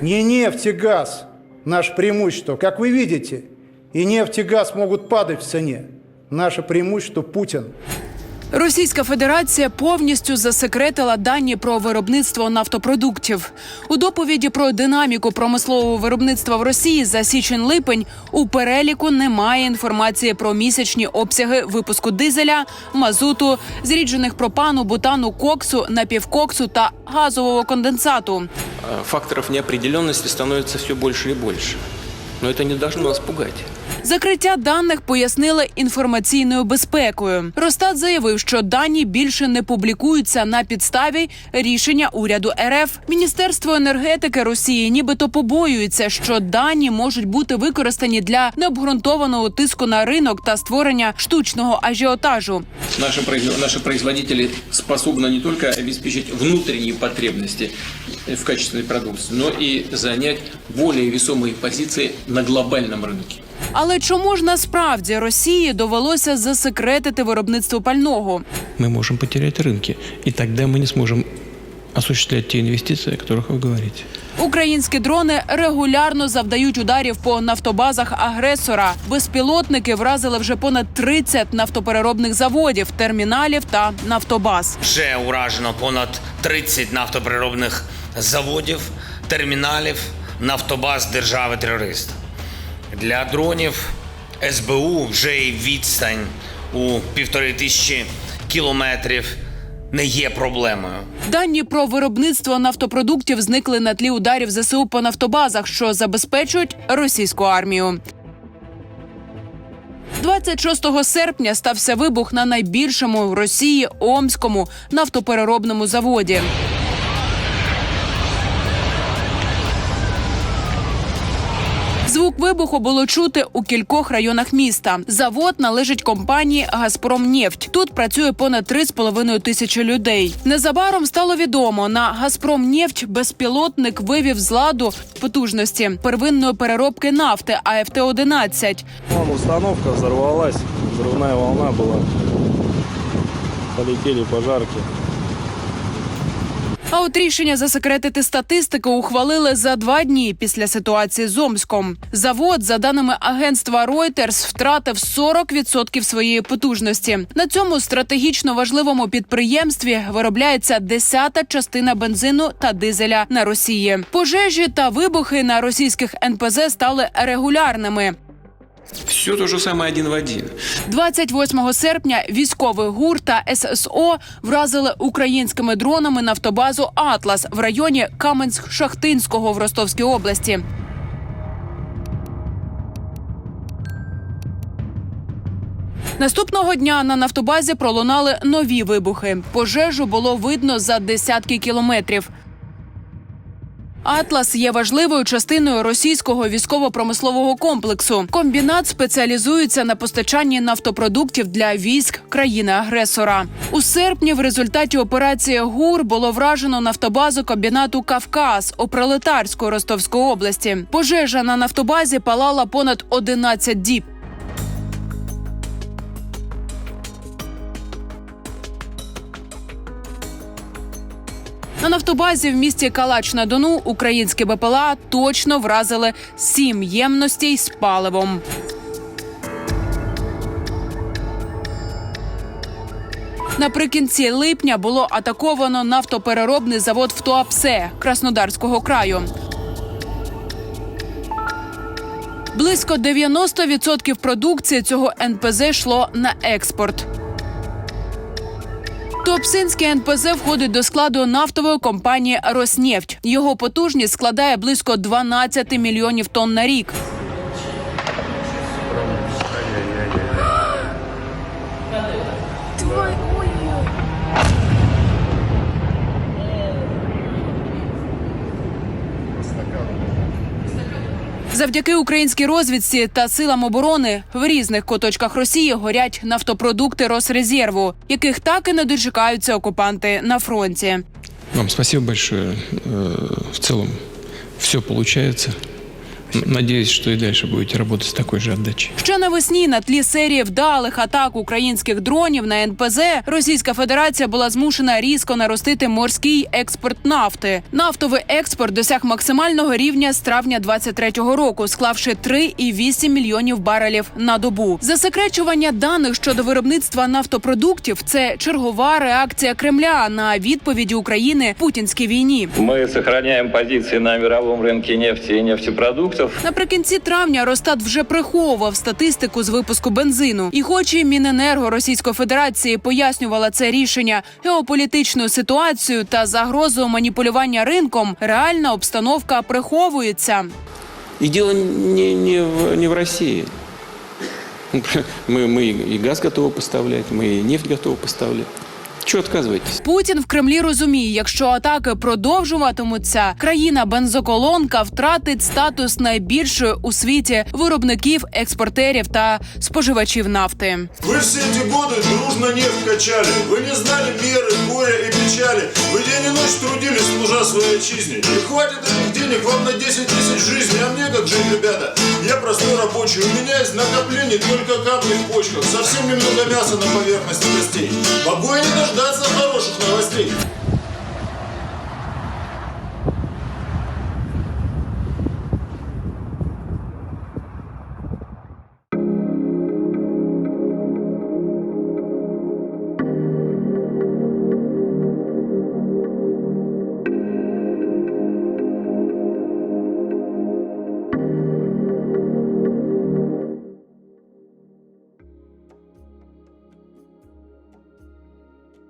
Не нефть и газ наше преимущество, как вы видите. И нефть и газ могут падать в цене. Наше преимущество Путин. Російська Федерація повністю засекретила дані про виробництво нафтопродуктів. У доповіді про динаміку промислового виробництва в Росії за січень-липень у переліку немає інформації про місячні обсяги випуску дизеля, мазуту, зріджених пропану, бутану, коксу, напівкоксу та газового конденсату. А, Факторов неопределенности становится все больше и больше. Но это не должно нас пугать. Закриття даних пояснили інформаційною безпекою. Росстат заявив, що дані більше не публікуються на підставі рішення уряду РФ. Міністерство енергетики Росії нібито побоюється, що дані можуть бути використані для необґрунтованого тиску на ринок та створення штучного ажіотажу. Наши, произ- наши производители способны не только обеспечить внутренние потребности в качественной продукции, но и занять более весомые позиции на глобальном рынке. Але чому ж насправді Росії довелося засекретити виробництво пального? мы можем потерять рынки. И тогда мы не сможем осуществлять те инвестиции, о которых вы говорите. Українські дрони регулярно завдають ударів по нафтобазах агресора. Безпілотники вразили вже понад 30 нафтопереробних заводів, терміналів та нафтобаз. Вже уражено понад 30 нафтопереробних заводів, терміналів, нафтобаз держави-терориста. для дронів СБУ вже й відстань у півтори тисячі кілометрів не є проблемою. Дані про виробництво нафтопродуктів зникли на тлі ударів ЗСУ по нафтобазах, що забезпечують російську армію. 26 серпня стався вибух на найбільшому в Росії Омському нафтопереробному заводі. Звук вибуху було чути у кількох районах міста. Завод належить компанії Газпромнефть. Тут працює понад 3,5 тисячі людей. Незабаром стало відомо, на Газпромнефть безпілотник вивів з ладу потужності первинної переробки нафти АФТ-11. Установка взорвалась, взрывная волна была. Полетели пожарки. А от рішення засекретити статистику ухвалили за два дні після ситуації з Омском. Завод, за даними агентства Reuters, втратив 40% своєї потужності. На цьому стратегічно важливому підприємстві виробляється десята частина бензину та дизеля на Росії. Пожежі та вибухи на російських НПЗ стали регулярними. Все то же самое один в один. 28 серпня військовий ГУР та ССО вразили українськими дронами нафтобазу Атлас в районі Каменськ-Шахтинського в Ростовській області. Наступного дня на нафтобазі пролунали нові вибухи. Пожежу було видно за десятки кілометрів. Атлас є важливою частиною російського військово-промислового комплексу. Комбінат спеціалізується на постачанні нафтопродуктів для військ країни-агресора. У серпні в результаті операції ГУР було вражено нафтобазу комбінату Кавказ у Пролетарської Ростовської області. Пожежа на нафтобазі палала понад 11 діб. Нафтобазі в місті Калач на Дону українські БПЛА точно вразили сім ємностей з паливом. Наприкінці липня було атаковано нафтопереробний завод в Туапсе Краснодарського краю. Близько 90% продукції цього НПЗ йшло на експорт. Туапсинський НПЗ входить до складу нафтової компанії Роснефть. Його потужність складає близько 12 мільйонів тонн на рік. Завдяки українській розвідці та силам оборони в різних куточках Росії горять нафтопродукти Росрезерву, яких так і не дочекаються окупанти на фронті. Вам спасибо большое. Э, В цілому все получается. Н- Надеюсь, что и дальше будете работать с такой же отдачей. Ще навесні на тлі серії вдалих атак українських дронів на НПЗ Російська Федерація була змушена різко наростити морський експорт нафти. Нафтовий експорт досяг максимального рівня з травня 23-го року, склавши 3,8 мільйонів барелів на добу. Засекречування даних щодо виробництва нафтопродуктів це чергова реакція Кремля на відповіді України путінській війні. Мы сохраняем позиции на мировом рынке нефти и нефтепродуктов. Наприкінці травня Росстат вже приховував статистику з випуску бензину. І, хоч і Міненерго Російської Федерації пояснювала це рішення геополітичною ситуацією та загрозою маніпулювання ринком, реальна обстановка приховується. И дело не, не, в, не в России. Мы, мы и газ готовы поставлять, мы и нефть готовы поставлять. Чего отказываетесь? Путін в Кремлі розуміє, якщо атаки продовжуватимуться, країна бензоколонка втратить статус найбільшої у світі виробників, експортерів та споживачів нафти. Вы все эти годы дружно нефть качали. Вы не знали меры, горя и печали. Вы день и ночь трудились, служа своей отчизне. И хватит этих денег вам на 10 тысяч жизней. А мне как жить, ребята? Рабочий. У меня есть накопление только капли в почках. Совсем немного мяса на поверхности костей. Могу я не дождаться хороших новостей.